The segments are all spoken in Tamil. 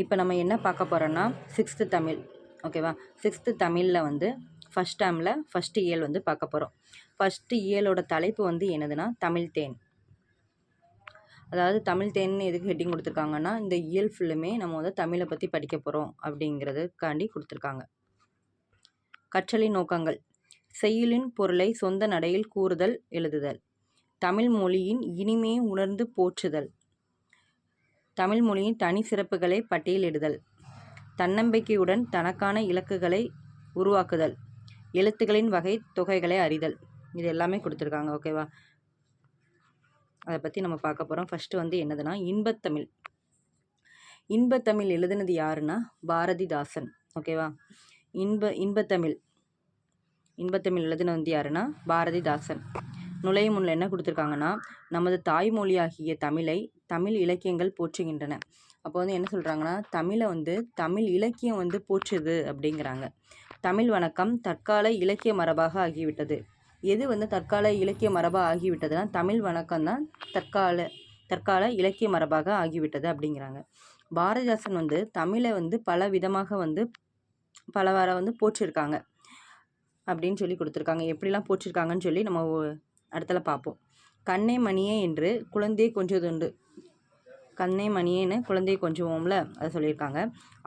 இப்போ நம்ம என்ன பார்க்க போகிறோன்னா சிக்ஸ்த்து தமிழ் ஓகேவா சிக்ஸ்த்து தமிழில் வந்து ஃபஸ்ட் டேமில் ஃபஸ்ட்டு இயல் வந்து பார்க்க போகிறோம் ஃபஸ்ட்டு இயலோட தலைப்பு வந்து என்னதுன்னா தமிழ் தேன். அதாவது தமிழ் தேன்னு எதுக்கு ஹெட்டிங் கொடுத்துருக்காங்கன்னா இந்த இயல் ஃபுல்லுமே நம்ம வந்து தமிழை பற்றி படிக்க போகிறோம் அப்படிங்கிறதுக்காண்டி கொடுத்துருக்காங்க. கற்றலின் நோக்கங்கள். செய்யுளின் பொருளை சொந்த நடையில் கூறுதல் எழுதுதல். தமிழ் மொழியின் இனிமையை உணர்ந்து போற்றுதல். தமிழ் மொழியின் தனி சிறப்புகளை பட்டியலிடுதல். தன்னம்பிக்கையுடன் தனக்கான இலக்குகளை உருவாக்குதல். எழுத்துக்களின் வகை தொகைகளை அறிதல். இது எல்லாமே கொடுத்துருக்காங்க ஓகேவா அதை பற்றி நம்ம பார்க்க போகிறோம் ஃபஸ்ட்டு வந்து என்னதுன்னா இன்பத்தமிழ். இன்பத்தமிழ் எழுதுனது யாருன்னா பாரதிதாசன் ஓகேவா இன்ப இன்பத்தமிழ். இன்பத்தமிழ் எழுதுன வந்து யாருன்னா பாரதிதாசன். நுழையும் முன்னில் என்ன கொடுத்துருக்காங்கன்னா நமது தாய்மொழியாகிய தமிழை தமிழ் இலக்கியங்கள் போற்றுகின்றன. அப்போ வந்து என்ன சொல்கிறாங்கன்னா தமிழை வந்து தமிழ் இலக்கியம் வந்து போற்றுது அப்படிங்கிறாங்க. தமிழ் வணக்கம் தற்கால இலக்கிய மரபாக ஆகிவிட்டது. எது வந்து தற்கால இலக்கிய மரபாக ஆகிவிட்டதுன்னா தமிழ் வணக்கம் தான் தற்கால தற்கால இலக்கிய மரபாக ஆகிவிட்டது அப்படிங்கிறாங்க. பாரதிதாசன் வந்து தமிழை வந்து பல விதமாக வந்து பலவாறு வந்து போற்றிருக்காங்க அப்படின்னு சொல்லி கொடுத்துருக்காங்க. எப்படிலாம் போற்றிருக்காங்கன்னு சொல்லி நம்ம இடத்துல பார்ப்போம். கண்ணே மணியே என்று குழந்தையை கொஞ்சதுண்டு. கண்ணே மணியேன்னு குழந்தையை கொஞ்சுவோம்ல அதை சொல்லியிருக்காங்க.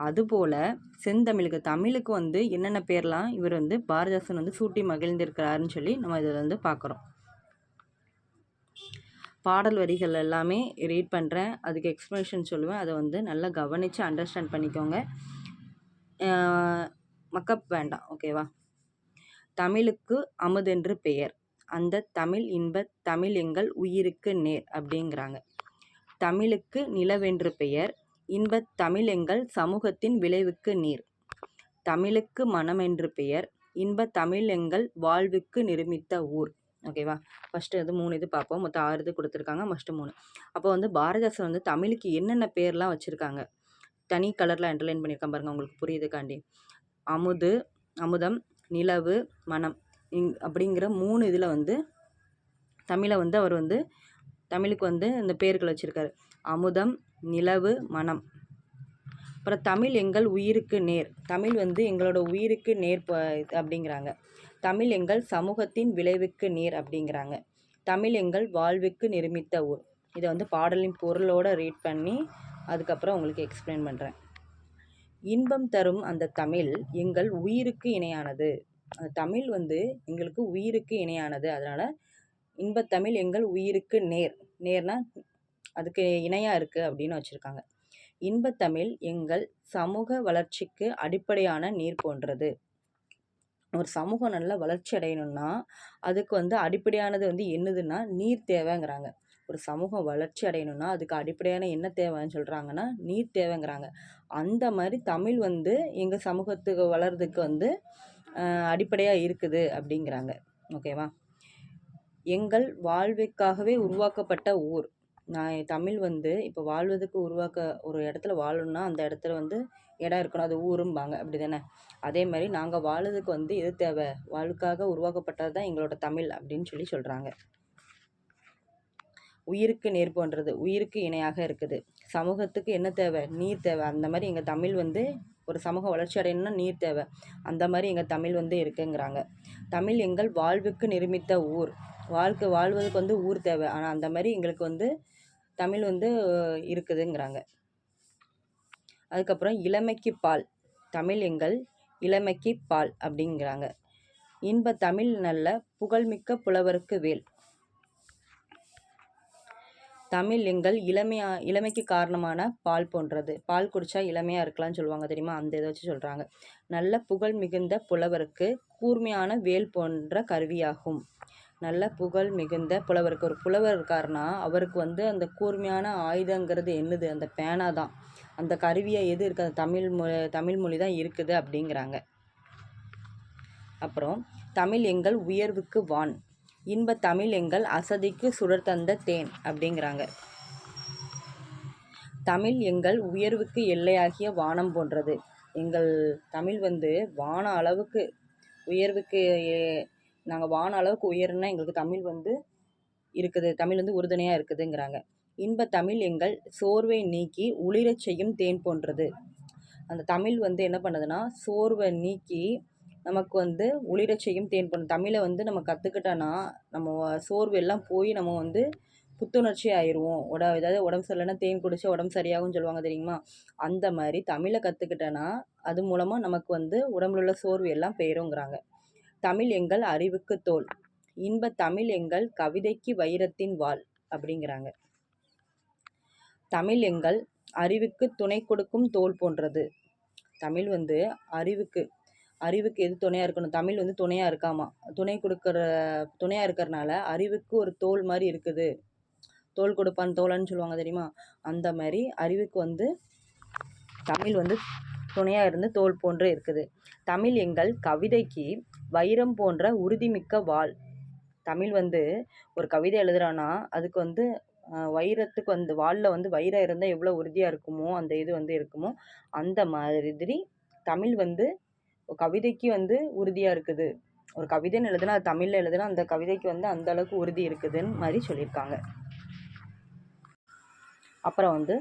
அதுபோல் செந்தமிழுக்கு தமிழுக்கு வந்து என்னென்ன பேர்லாம் இவர் வந்து பாரதிதாசன் வந்து சூட்டி மகிழ்ந்திருக்கிறாருன்னு சொல்லி நம்ம இதில் வந்து பார்க்குறோம். பாடல் வரிகள் எல்லாமே ரீட் பண்ணுறேன் அதுக்கு எக்ஸ்ப்ளனேஷன் சொல்லுவேன். அதை வந்து நல்லா கவனித்து அண்டர்ஸ்டாண்ட் பண்ணிக்கோங்க. மக்கப் வேண்டாம். ஓகேவா தமிழுக்கு அமுதென்று பெயர். அந்த தமிழ் இன்ப தமிழ் எங்கள் உயிருக்கு நேர் அப்படிங்கிறாங்க. தமிழுக்கு நிலவென்று பெயர். இன்பத் தமிழ் எங்கள் சமூகத்தின் விளைவுக்கு நீர். தமிழுக்கு மனமென்று பெயர். இன்ப தமிழ் எங்கள் வாழ்வுக்கு நிருமித்த ஊர். ஓகேவா ஃபஸ்ட்டு இது மூணு இது பார்ப்போம். மொத்தம் ஆறு இது கொடுத்துருக்காங்க. ஃபஸ்ட்டு மூணு. அப்போ வந்து பாரதாசன் வந்து தமிழுக்கு என்னென்ன பேர்லாம் வச்சுருக்காங்க? தனி கலரில் அண்டர்லைன் பண்ணியிருக்கேன் பாருங்கள் உங்களுக்கு புரியுதுக்காண்டி. அமுது அமுதம் நிலவு மனம். இங் அப்படிங்கிற மூணு இதில் வந்து தமிழை வந்து அவர் வந்து தமிழுக்கு வந்து இந்த பேர்கள் வச்சுருக்காரு. அமுதம் நிலவு மனம். அப்புறம் தமிழ் எங்கள் உயிருக்கு நேர். தமிழ் வந்து எங்களோட உயிருக்கு நேர் அப்படிங்கிறாங்க. தமிழ் எங்கள் சமூகத்தின் விளைவுக்கு நேர் அப்படிங்கிறாங்க. தமிழ் எங்கள் வாழ்வுக்கு நிர்மித்த ஊர். இதை வந்து பாடலின் பொருளோடு ரீட் பண்ணி அதுக்கப்புறம் உங்களுக்கு எக்ஸ்பிளைன் பண்ணுறேன் இன்பம் தரும் அந்த தமிழ் எங்கள் உயிருக்கு இணையானது. அந்த தமிழ் வந்து எங்களுக்கு உயிருக்கு இணையானது. அதனால் இன்பத்தமிழ் எங்கள் உயிருக்கு நேர். நேர்னா அதுக்கு இணையாக இருக்குது அப்படின்னு வச்சுருக்காங்க. இன்பத்தமிழ் எங்கள் சமூக வளர்ச்சிக்கு அடிப்படையான நீர் போன்றது. ஒரு சமூகம் நல்ல வளர்ச்சி அடையணும்னா அதுக்கு வந்து அடிப்படையானது வந்து என்னதுன்னா நீர் தேவைங்கிறாங்க. ஒரு சமூகம் வளர்ச்சி அடையணும்னா அதுக்கு அடிப்படையான என்ன தேவைன்னு சொல்கிறாங்கன்னா நீர் தேவைங்கிறாங்க. அந்த மாதிரி தமிழ் வந்து எங்கள் சமூகத்துக்கு வளர்றதுக்கு வந்து அடிப்படையாக இருக்குது அப்படிங்கிறாங்க. ஓகேவா? எங்கள் வாழ்விற்காகவே உருவாக்கப்பட்ட ஊர். நான் தமிழ் வந்து இப்போ வாழ்வதற்கு உருவாக்க ஒரு இடத்துல வாழணும்னா அந்த இடத்துல வந்து இடம் இருக்கணும். அது ஊரும்பாங்க. அப்படி தானே அதே மாதிரி நாங்கள் வாழறதுக்கு வந்து எது தேவை? வாழ்வுக்காக உருவாக்கப்பட்டது தான் எங்களோட தமிழ் அப்படின்னு சொல்லி சொல்கிறாங்க உயிருக்கு நேர் போன்றது உயிருக்கு இணையாக இருக்குது. சமூகத்துக்கு என்ன தேவை? நீர் தேவை. அந்த மாதிரி எங்கள் தமிழ் வந்து ஒரு சமூக வளர்ச்சி அடையணும்னா நீர் தேவை. அந்த மாதிரி எங்கள் தமிழ் வந்து இருக்குங்கிறாங்க. தமிழ் எங்கள் வாழ்வுக்கு நிர்மித்த ஊர். வாழ்க்கை வாழ்வதற்கு வந்து ஊர் தேவை. ஆனால் அந்த மாதிரி எங்களுக்கு வந்து தமிழ் வந்து இருக்குதுங்கிறாங்க. அதுக்கப்புறம் இளமைக்கு பால். தமிழ் எங்கள் இளமைக்கு பால் அப்படிங்கிறாங்க. இன்ப தமிழ் நல்ல புகழ்மிக்க புலவருக்கு வேல். தமிழ் எங்கள் இளமையா இளமைக்கு காரணமான பால் போன்றது. பால் குடித்தா இளமையாக இருக்கலாம்னு சொல்லுவாங்க தெரியுமா? அந்த இதை வச்சு சொல்கிறாங்க நல்ல புகழ் மிகுந்த புலவருக்கு கூர்மையான வேல் போன்ற கருவியாகும். நல்ல புகழ் மிகுந்த புலவருக்கு. ஒரு புலவர் இருக்காருன்னா அவருக்கு வந்து அந்த கூர்மையான ஆயுதங்கிறது என்னது? அந்த பேனா தான். அந்த கருவியாக எது இருக்குது அந்த தமிழ் மொழி தமிழ் மொழி தான் இருக்குது அப்படிங்கிறாங்க. அப்புறம் தமிழ் எங்கள் உயர்வுக்கு வான். இன்ப தமிழ் எங்கள் அசதிக்கு சுடர் தந்த தேன் அப்படிங்கிறாங்க. தமிழ் எங்கள் உயர்வுக்கு எல்லையாகிய வானம் போன்றது. எங்கள் தமிழ் வந்து வான அளவுக்கு உயர்வுக்கு நாங்கள் வான அளவுக்கு உயரணும்னா எங்களுக்கு தமிழ் வந்து இருக்குது. தமிழ் வந்து உறுதுணையாக இருக்குதுங்கிறாங்க. இன்ப தமிழ் எங்கள் சோர்வை நீக்கி ஒளிரச் செய்யும் தேன் போன்றது. அந்த தமிழ் வந்து என்ன பண்ணுதுன்னா சோர்வை நீக்கி நமக்கு வந்து ஒளிரச் செய்யும் தேன் போன்ற தமிழை வந்து நம்ம கற்றுக்கிட்டோன்னா நம்ம சோர்வு எல்லாம் போய் நம்ம வந்து புத்துணர்ச்சி ஆயிடுவோம் உட ஏதாவது உடம்பு சரியில்லைன்னா தேன் குடிச்சா உடம்பு சரியாகும்னு சொல்லுவாங்க தெரியுமா? அந்த மாதிரி தமிழை கற்றுக்கிட்டேன்னா அது மூலமாக நமக்கு வந்து உடம்புல உள்ள சோர்வு எல்லாம் போயிருங்கிறாங்க. தமிழ் எங்கள் அறிவுக்கு தோல். இன்ப தமிழ் எங்கள் கவிதைக்கு வைரத்தின் வாள் அப்படிங்கிறாங்க. தமிழ் எங்கள் அறிவுக்கு துணை கொடுக்கும் தோல் போன்றது. தமிழ் வந்து அறிவுக்கு அறிவுக்கு எது துணையாக இருக்கணும்? தமிழ் வந்து துணையாக இருக்காமா? துணை கொடுக்குற துணையாக இருக்கிறனால அறிவுக்கு ஒரு தோல் மாதிரி இருக்குது. தோல் கொடுப்பான் தோழன்னு சொல்லுவாங்க தெரியுமா? அந்த மாதிரி அறிவுக்கு வந்து தமிழ் வந்து துணையாக இருந்து தோல் போன்று இருக்குது. தமிழ் எங்கள் கவிதைக்கு வைரம் போன்ற உறுதிமிக்க வாள். தமிழ் வந்து ஒரு கவிதை எழுதுறான்னா அதுக்கு வந்து வைரத்துக்கு வந்து வாளில் வந்து வைரம் இருந்தால் எவ்வளோ உறுதியாக இருக்குமோ அந்த இது வந்து இருக்குமோ அந்த மாதிரி தமிழ் வந்து கவிதைக்கு வந்து உறுதியாக இருக்குது. ஒரு கவிதைன்னு எழுதுனா அது தமிழில் எழுதுனா அந்த கவிதைக்கு வந்து அந்த அளவுக்கு உறுதி இருக்குதுன்னு மாதிரி சொல்லியிருக்காங்க. அப்புறம் வந்து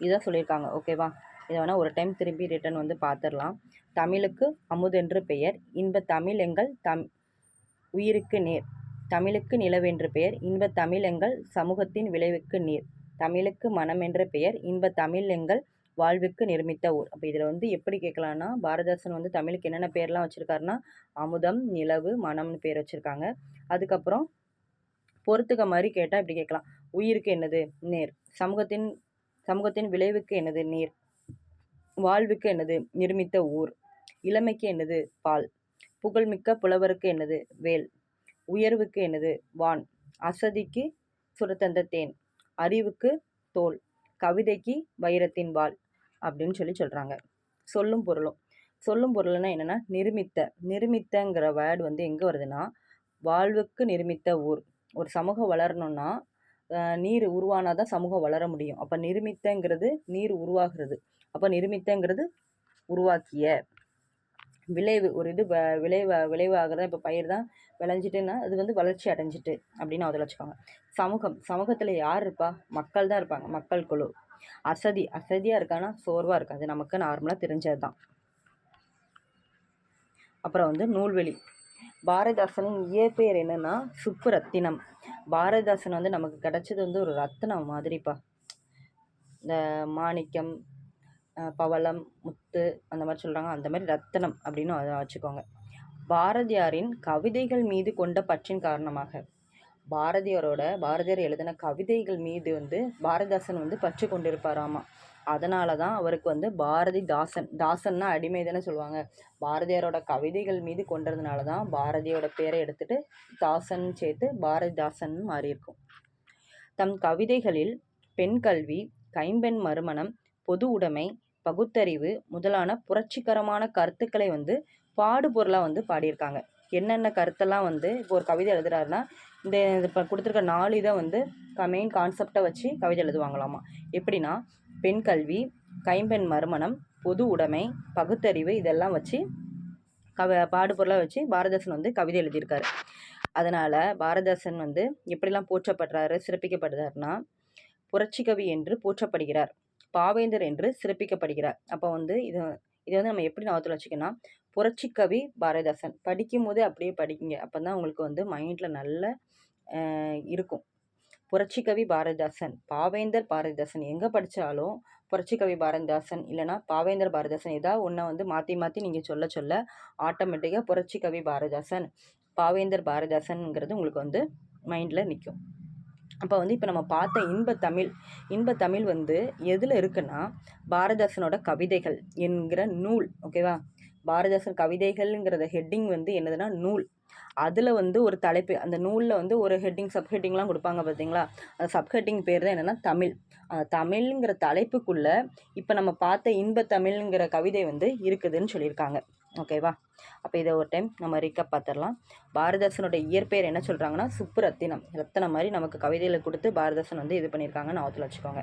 இதான் சொல்லியிருக்காங்க ஓகேவா இதை வேணால் ஒரு டைம் திரும்பி ரிட்டன் வந்து பார்த்துடலாம் தமிழுக்கு அமுதென்று பெயர் இன்ப தமிழ் எங்கள் தம் உயிருக்கு நேர். தமிழுக்கு நிலவென்று பெயர் இன்ப தமிழ் எங்கள் சமூகத்தின் விளைவுக்கு நீர். தமிழுக்கு மனம் என்ற பெயர் இன்ப தமிழ் எங்கள் வாழ்வுக்கு நிர்மித்த ஊர். அப்போ இதில் வந்து எப்படி கேட்கலான்னா பாரதாசன் வந்து தமிழுக்கு என்னென்ன பேர்லாம் வச்சுருக்காருன்னா அமுதம் நிலவு மனம்னு பேர் வச்சுருக்காங்க. அதுக்கப்புறம் பொறுத்துக்க மாதிரி கேட்டால் இப்படி கேட்கலாம். உயிருக்கு என்னது? நேர். சமூகத்தின் சமூகத்தின் விளைவுக்கு என்னது? நீர். வாழ்வுக்கு என்னது? நிர்மித்த ஊர். இளமைக்கு என்னது? பால். புகழ்மிக்க புலவருக்கு என்னது? வேல். உயர்வுக்கு என்னது? வான். அசதிக்கு சுரத்தந்த தேன். அறிவுக்கு தோல். கவிதைக்கு வைரத்தின் வாள் அப்படின்னு சொல்லி சொல்கிறாங்க சொல்லும் பொருளும். சொல்லும் பொருள்னா என்னென்னா நிருமித்த. நிருமித்தங்கிற வேர்டு வந்து எங்கே வருதுன்னா வாழ்வுக்கு நிருமித்த ஊர். ஒரு சமூகம் வளரணும்னா நீர் உருவானால் தான் சமூகம் வளர முடியும். அப்போ நிருமித்தங்கிறது நீர் உருவாகிறது. அப்போ நிருமித்தங்கிறது உருவாக்கிய. விளைவு ஒரு இது வ விளைவாக விளைவாகிறதா இப்போ பயிர் தான் விளைஞ்சிட்டுன்னா அது வந்து வளர்ச்சி அடைஞ்சிட்டு அப்படின்னு அதில் வச்சுக்கோங்க. சமூகம் சமூகத்தில் யார் இருப்பா? மக்கள் தான் இருப்பாங்க. மக்கள் குழு. அசதி அசதியாக இருக்கான்னா சோர்வாக இருக்காது. நமக்கு நார்மலாக தெரிஞ்சது தான் அப்புறம் வந்து நூல்வெளி. பாரதிதாசனின் இயற்பெயர் என்னென்னா சுப்பு ரத்தினம் பாரதிதாசன் வந்து நமக்கு கிடைச்சது வந்து ஒரு ரத்தினம் மாதிரிப்பா. இந்த மாணிக்கம் பவளம் முத்து அந்த மாதிரி சொல்கிறாங்க அந்த மாதிரி ரத்தினம் அப்படின்னு அதை வச்சுக்கோங்க. பாரதியாரின் கவிதைகள் மீது கொண்ட பற்றின் காரணமாக பாரதியாரோட பாரதியார் எழுதின கவிதைகள் மீது வந்து பாரதிதாசன் வந்து பற்று கொண்டிருப்பாராமா. அதனால தான் அவருக்கு வந்து பாரதி தாசன் தாசன்னா அடிமை தானே சொல்லுவாங்க. பாரதியாரோட கவிதைகள் மீது கொண்டதுனால தான் பாரதியோட பேரை எடுத்துட்டு தாசன் சேர்த்து பாரதிதாசன் மாறியிருக்கும். தம் கவிதைகளில் பெண் கல்வி கைம்பெண் மறுமணம் பொது உடைமை பகுத்தறிவு முதலான புரட்சிகரமான கருத்துக்களை வந்து பாடுபொருளாக வந்து பாடியிருக்காங்க. என்னென்ன கருத்தெல்லாம் வந்து இப்போ ஒரு கவிதை எழுதுறாருன்னா இந்த இப்போ கொடுத்துருக்க நாலு இதை வந்து மெயின் கான்செப்டை வச்சு கவிதை எழுதுவாங்களாமா? எப்படின்னா பெண் கல்வி கைம்பெண் மறுமணம் பொது உடைமை பகுத்தறிவு இதெல்லாம் வச்சு கவ பாடுபொருளாக வச்சு பாரதாசன் வந்து கவிதை எழுதியிருக்காரு. அதனால் பாரதாசன் வந்து எப்படிலாம் போற்றப்படுறாரு சிறப்பிக்கப்படுறாருன்னா புரட்சிகவி என்று போற்றப்படுகிறார் பாவேந்தர் என்று சிறப்பிக்கப்படுகிறார். அப்போ வந்து இது இதை வந்து நம்ம எப்படி ஞாபகத்தில் வச்சுக்கணும் புரட்சிக்கவி பாரதிதாசன். படிக்கும் போதே அப்படியே படிக்கிங்க அப்போ தான் உங்களுக்கு வந்து மைண்டில் நல்ல இருக்கும். புரட்சிக்கவி பாரதிதாசன். பாவேந்தர் பாரதிதாசன். எங்கே படித்தாலும் புரட்சிக்கவி பாரதிதாசன். இல்லைனா பாவேந்தர் பாரதிதாசன் ஏதாவது ஒன்றை வந்து மாற்றி மாற்றி நீங்கள் சொல்ல சொல்ல ஆட்டோமேட்டிக்காக புரட்சிக்கவி பாரதிதாசன் பாவேந்தர் பாரதிதாசன்ங்கிறது உங்களுக்கு வந்து மைண்டில் நிற்கும் அப்போ வந்து இப்போ நம்ம பார்த்த இன்பத்தமிழ் இன்பத்தமிழ் வந்து எதில் இருக்குன்னா பாரதாசனோட கவிதைகள் என்கிற நூல் ஓகேவா பாரதாசன் கவிதைகள்ங்கிறத ஹெட்டிங் வந்து என்னதுன்னா நூல். அதில் வந்து ஒரு தலைப்பு அந்த நூலில் வந்து ஒரு ஹெட்டிங் சப் ஹெட்டிங்லாம் கொடுப்பாங்க பார்த்தீங்களா அந்த சப் ஹெட்டிங் பேர் தான் என்னென்னா தமிழ். அந்த தமிழ்ங்கிற தலைப்புக்குள்ளே இப்போ நம்ம பார்த்த இன்பத்தமிழ்ங்கிற கவிதை வந்து இருக்குதுன்னு சொல்லியிருக்காங்க ஓகேவா அப்போ இதை ஒரு டைம் நம்ம ரீக்கப் பார்த்துடலாம். பாரதாசனோட இயற்பெயர் என்ன சொல்கிறாங்கன்னா சுப்புரத்தினம். ரத்தினம் மாதிரி நமக்கு கவிதையில் கொடுத்து பாரதாசன் வந்து இது பண்ணியிருக்காங்கன்னு ஆத்தில் வச்சுக்கோங்க.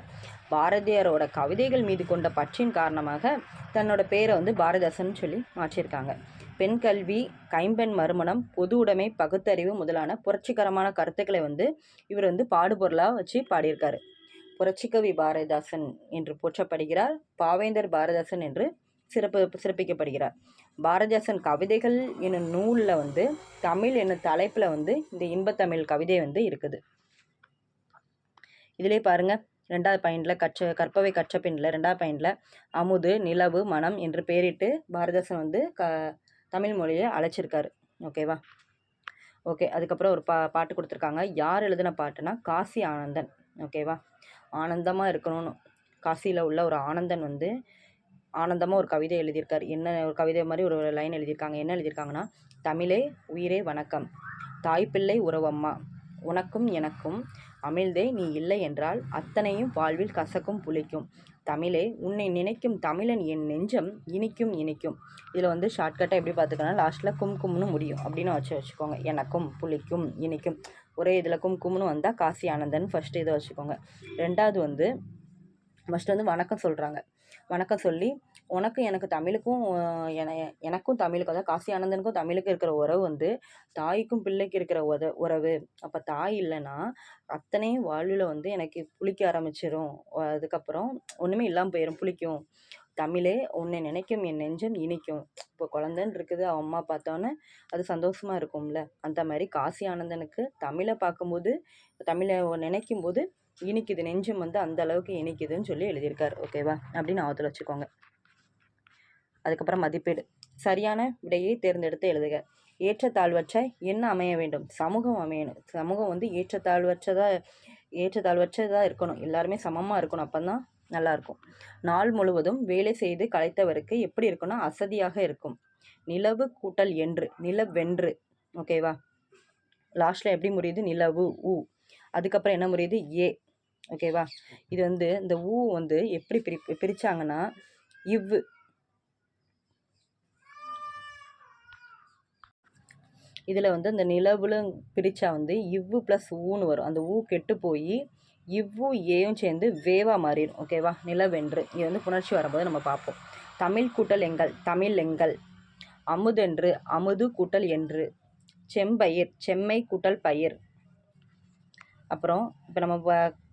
பாரதியாரோட கவிதைகள் மீது கொண்ட பற்றின் காரணமாக தன்னோட பேரை வந்து பாரதாசன் சொல்லி மாற்றியிருக்காங்க. பெண் கல்வி கைம்பெண் மறுமணம் பொது உடைமை பகுத்தறிவு முதலான புரட்சிகரமான கருத்துக்களை வந்து இவர் வந்து பாடுபொருளாக வச்சு பாடியிருக்காரு. புரட்சிக்கவி பாரதிதாசன் என்று போற்றப்படுகிறார். பாவேந்தர் பாரதாசன் என்று சிறப்பு சிறப்பிக்கப்படுகிறார். பாரதிதாசன் கவிதைகள் என்னும் நூலில் வந்து தமிழ் என்னும் தலைப்பில் வந்து இந்த இன்பத்தமிழ் கவிதை வந்து இருக்குது. இதிலே பாருங்கள் ரெண்டாவது பாயிண்டில் கற்ற கற்பவை கற்ற பின்னில் ரெண்டாவது பாயிண்டில் அமுது நிலவு மனம் என்று பெயரிட்டு பாரதிதாசன் வந்து க தமிழ் மொழியை அழைச்சிருக்காரு. ஓகேவா ஓகே அதுக்கப்புறம் ஒரு பா பாட்டு கொடுத்துருக்காங்க. யார் எழுதின பாட்டுனா காசி ஆனந்தன். ஓகேவா ஆனந்தமாக இருக்கணும்னு. காசியில் உள்ள ஒரு ஆனந்தன் வந்து ஆனந்தமாக ஒரு கவிதை எழுதியிருக்காரு. என்ன ஒரு கவிதை மாதிரி ஒரு லைன் எழுதியிருக்காங்க. என்ன எழுதியிருக்காங்கன்னா தமிழே உயிரே வணக்கம். தாய்ப்பிள்ளை உறவம்மா. உனக்கும் எனக்கும் அமிழ்தே நீ இல்லை என்றால் அத்தனையும் வாழ்வில் கசக்கும் புளிக்கும். தமிழே உன்னை நினைக்கும் தமிழன் என் நெஞ்சம் இனிக்கும் இனிக்கும். இதில் வந்து ஷார்ட்கட்டாக எப்படி பார்த்துக்கணும் லாஸ்ட்டில் கும் கும்னு முடியும். அப்படின்னு வச்சு வச்சுக்கோங்க. எனக்கும் புளிக்கும் இனிக்கும். ஒரே இதில் கும் கும்னு வந்தால் காசி ஆனந்தன் ஃபஸ்ட்டு இதை வச்சுக்கோங்க. ரெண்டாவது வந்து ஃபஸ்ட்டு வந்து வணக்கம் சொல்கிறாங்க வணக்கம் சொல்லி உனக்கும் எனக்கு தமிழுக்கும் என எனக்கும் தமிழுக்கும் அதாவது காசி ஆனந்தனுக்கும் தமிழுக்கு இருக்கிற உறவு வந்து தாய்க்கும் பிள்ளைக்கு இருக்கிற உத உறவு. அப்போ தாய் இல்லைன்னா அத்தனையும் வாழ்வில் வந்து எனக்கு புளிக்க ஆரம்பிச்சிடும் அதுக்கப்புறம் ஒன்றுமே இல்லாமல் போயிடும் புளிக்கும். தமிழே உன்னை நினைக்கும் என் நெஞ்சம் இனிக்கும். இப்போ குழந்தைன்னு இருக்குது அவன் அம்மா பார்த்தோன்னே அது சந்தோஷமாக இருக்கும்ல? அந்த மாதிரி காசி ஆனந்தனுக்கு தமிழை பார்க்கும்போது தமிழை நினைக்கும் போது இனிக்குது நெஞ்சம் வந்து அந்த அளவுக்கு இனிக்குதுன்னு சொல்லி எழுதியிருக்காரு. ஓகேவா அப்படின்னு ஆவத்தில் வச்சுக்கோங்க. அதுக்கப்புறம் மதிப்பீடு. சரியான விடையை தேர்ந்தெடுத்து எழுதுக. ஏற்றத்தாழ்வற்ற என்ன அமைய வேண்டும்? சமூகம் அமையணும். சமூகம் வந்து ஏற்றத்தாழ்வற்றதாக ஏற்றத்தாழ்வற்றதாக இருக்கணும். எல்லாருமே சமமாக இருக்கணும். அப்போ தான் நல்லாயிருக்கும் நாள் முழுவதும் வேலை செய்து களைத்தவருக்கு எப்படி இருக்குன்னா அசதியாக இருக்கும். நிலவு கூட்டல் என்று நிலவென்று ஓகேவா லாஸ்ட்டில் எப்படி முடியுது? நிலவு ஊ அதுக்கப்புறம் என்ன முடியுது? ஏ. ஓகேவா இது வந்து இந்த ஊ வந்து எப்படி பிரி பிரித்தாங்கன்னா இவ்வு இதில் வந்து அந்த நிலவுல பிரித்தா வந்து இவ்வு ப்ளஸ் ஊன்னு வரும். அந்த ஊ கெட்டு போய் இவ்வு ஏயும் சேர்ந்து வேவா மாறிடும். ஓகேவா நிலவென்று. இது வந்து புணர்ச்சி வரும்போது நம்ம பார்ப்போம். தமிழ் கூட்டல் எங்கள் தமிழ் எங்கள். அமுதென்று அமுது கூட்டல் என்று. செம்பயிர் செம்மை கூட்டல் பயிர். அப்புறம் இப்போ நம்ம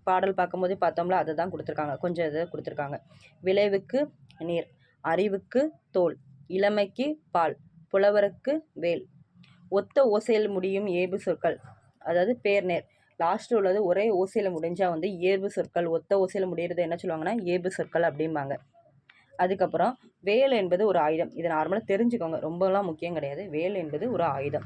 பாடல் பார்க்கும்போது பார்த்தோம்ல அதை தான் கொடுத்துருக்காங்க. கொஞ்சம் இதை கொடுத்துருக்காங்க. விளைவுக்கு நீர் அறிவுக்கு தோல் இளமைக்கு பால் புலவருக்கு வேல். ஒத்த ஓசையில் முடியும் ஏபு சொற்கள். அதாவது பேர்நேர். லாஸ்ட்டில் உள்ளது ஒரே ஓசையில் முடிஞ்சால் வந்து ஏபு சொற்கள் ஒத்த ஓசையில் முடிகிறது என்ன சொல்லுவாங்கன்னா ஏபு சொற்கள் அப்படிம்பாங்க. அதுக்கப்புறம் வேல் என்பது ஒரு ஆயுதம். இதை நார்மலாக தெரிஞ்சுக்கோங்க. ரொம்பலாம் முக்கியம் கிடையாது. வேல் என்பது ஒரு ஆயுதம்.